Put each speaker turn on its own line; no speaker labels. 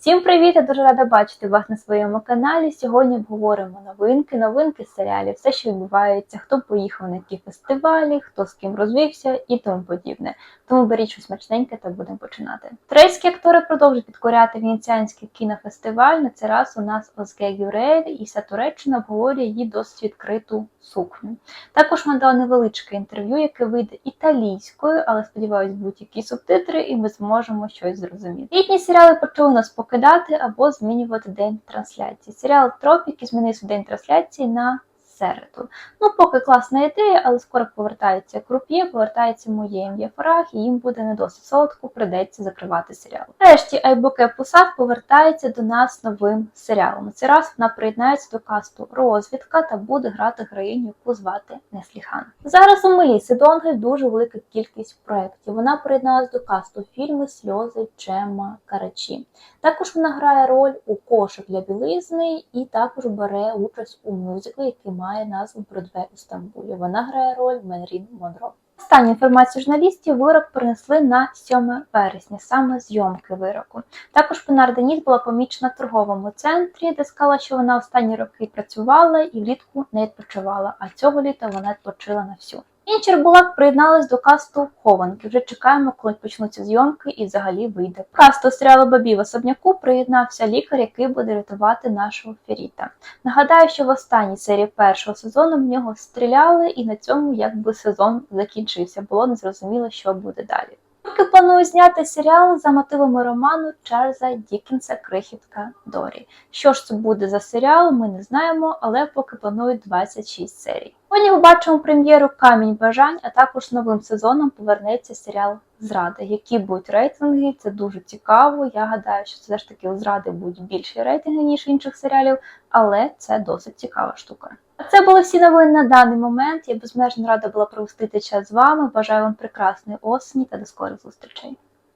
Всім привіт! Я дуже рада бачити вас на своєму каналі. Сьогодні обговоримо новинки, новинки серіалів, все, що відбувається, хто поїхав на які фестивалі, хто з ким розвився і тому подібне. Тому беріть щось смачненьке та будемо починати. Турецькі актори продовжують підкоряти Венеціанський кінофестиваль. На цей раз у нас Озге Гюрель і вся Туреччина обговорює її досить відкриту сукню. Також ми дали невеличке інтерв'ю, яке вийде італійською, але сподіваюсь, будь-які субтитри, і ми зможемо щось зрозуміти. Літні серіали почали нас покидати або змінювати день трансляції. Серіал Тропіки змінив день трансляції на середу. Ну, поки класна ідея, але скоро повертається круп'є, повертається моє ім'я Фарах, і їм буде не досить солодко, придеться закривати серіал. Нарешті Айбоке Пусат повертається до нас новим серіалом. Цей раз вона приєднається до касту розвідка та буде грати героїню, яку звати Несліхан. Зараз у Меліси Донгель дуже велика кількість проєктів. Вона приєдналась до касту фільми Сльози Чема Карачі. Також вона грає роль у кошик для білизни і також бере участь у мюзиклі, який має назву Бродвей у Стамбулі. Вона грає роль Менрін Монро. Останню інформацію журналістів вирок принесли на 7 вересня, саме зйомки вироку. Також Пенар Деніс була помічена в торговому центрі, де сказала, що вона останні роки працювала і влітку не відпочивала. А цього літа вона відпочила на всю. Інші Булак приєдналась до касту Хованки. Вже чекаємо, коли почнуться зйомки і взагалі вийде. Касту серіалу Бабі в особняку приєднався лікар, який буде рятувати нашого Феріта. Нагадаю, що в останній серії першого сезону в нього стріляли, і на цьому якби сезон закінчився. Було незрозуміло, що буде далі. Поки планую зняти серіал за мотивами роману Чарльза Дікінса Крихітка Дорі. Що ж це буде за серіал, ми не знаємо, але поки планують 26 серій. Сьогодні ми бачимо прем'єру Камінь бажань, а також новим сезоном повернеться серіал Зрада. Які будуть рейтинги, це дуже цікаво. Я гадаю, що все ж таки у зради будуть більші рейтинги, ніж інших серіалів, але це досить цікава штука. А Це були всі новини на даний момент. Я безмежно рада була провести час з вами. Бажаю вам прекрасної осені та до скорих зустрічей.